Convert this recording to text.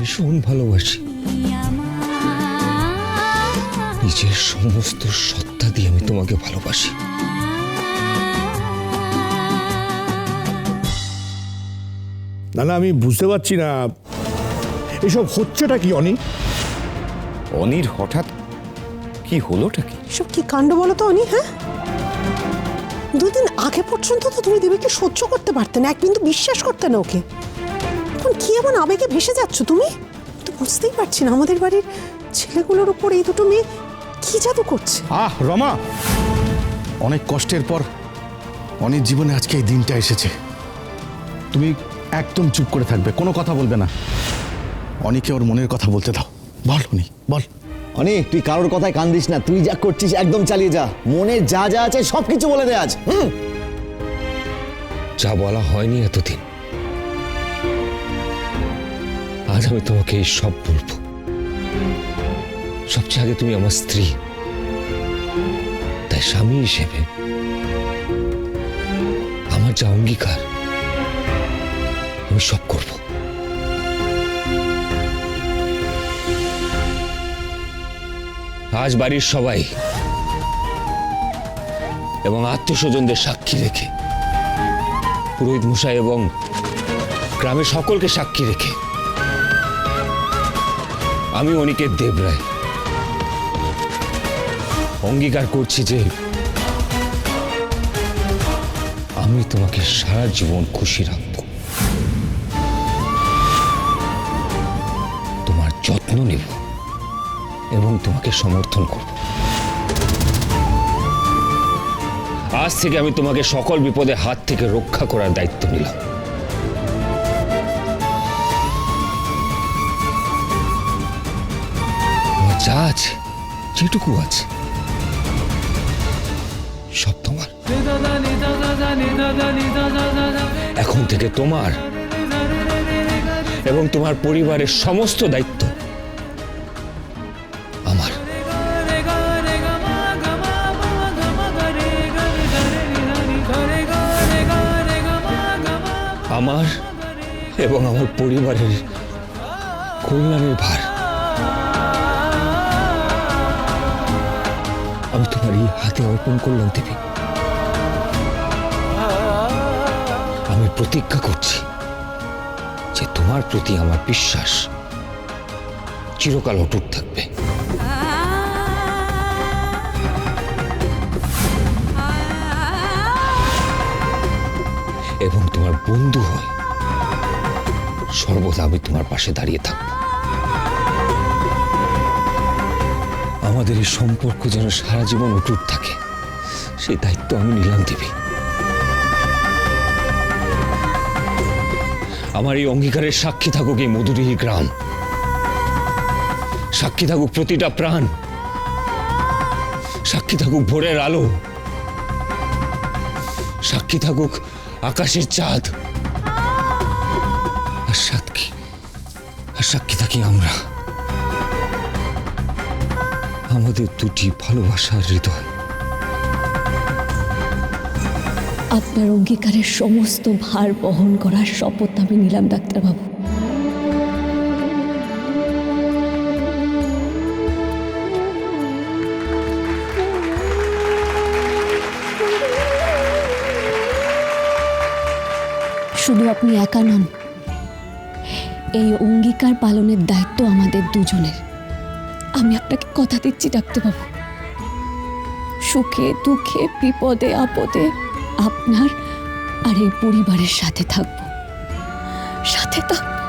ভীষণ ভালোবাসি। নিজের সমস্ত সত্তা দিয়ে আমি তোমাকে ভালোবাসি। না না আমি বুঝতে পারছি না। এসব হচ্ছেটা কি অনি অনির হঠাৎ কি হলোটা কি? এসব কি কাণ্ড বলো তো অনি হ্যাঁ? দুদিন আগে পর্যন্ত তো তুমি দেবীকে সহ্য করতে পারতে না এক বিন্দু বিশ্বাস করতে না ওকে। এখন কি এমন আবেগে ভেসে যাচ্ছ তুমি? তো বুঝতেই পারছি না আমাদের বাড়ির ছেলেগুলোর উপর এই দুটো মেয়ে কি জাদু করছে? আহ রমা! অনেক কষ্টের পর অনেক জীবনে আজকে এই দিনটা এসেছে। তুমি একদম চুপ করে থাকবে কোনো কথা বলবে না। অনেকে ওর মনের কথা বলতে দাও। বল অনি বল। অনেক তুই কারোর কথায় কান দিস না। তুই যা করছিস একদম চালিয়ে যা। মনে যা যা আছে সবকিছু বলে দে আজ হুম? যা বলা হয়নি এতদিন। আজ আমি তোমাকে সব বলব। সবচেয়ে আগে তুমি আমার স্ত্রী, তাই স্বামী হিসেবে আমার যা অঙ্গীকার, আমি সব করব। আজ বাড়ির সবাই এবং আত্মীয় স্বজনদের সাক্ষী রেখে, পুরোহিত মশাই এবং গ্রামের সকলকে সাক্ষী রেখে আমি অনিকের দেবরায়। অঙ্গীকার করছি যে আমি তোমাকে সারা জীবন খুশি রাখব। তোমার যত্ন নেব এবং তোমাকে সমর্থন করব। আজ থেকে আমি তোমাকে সকল বিপদে হাত থেকে রক্ষা করার দায়িত্ব নিলাম। যা আছে, যেটুকু আছে, সব তোমার। এখন থেকে তোমার এবং তোমার পরিবারের সমস্ত দায়িত্ব আমার। আমার এবং আমার পরিবারের কল্যাণের ভার। হাতে অর্পণ করলাম দেবী। আমি প্রতিজ্ঞা করছি যে তোমার প্রতি আমার বিশ্বাস চিরকাল অটুট থাকবে। এবং তোমার বন্ধু হয়, সর্বদা আমি তোমার পাশে দাঁড়িয়ে থাকব। আমাদের এই সম্পর্ক যেন সারা জীবন অটুট থাকে, সেই দায়িত্ব আমি নিলাম, দেবী। আমার এই অঙ্গীকারের সাক্ষী থাকুক এই মধুরিহী গ্রাম। সাক্ষী থাকুক প্রতিটা প্রাণ। সাক্ষী থাকুক ভোরের আলো। সাক্ষী থাকুক আকাশের চাঁদ। আর সাক্ষী আর সাক্ষী থাকি আমরা। আমাদের দুটি ভালোবাসার হৃদয়। আপনার অঙ্গীকারের সমস্ত ভার বহন করার শপথ আমি নিলাম, ডাক্তারবাবু। শুধু আপনি একা নন, এই অঙ্গীকার পালনের দায়িত্ব আমাদের দুজনের। আমি আপনাকে কথা দিচ্ছি, ডাক্তারবাবু। সুখে, দুঃখে, বিপদে, আপদে আপনার আর এই পরিবারের সাথে থাকব। সাথে থাকব?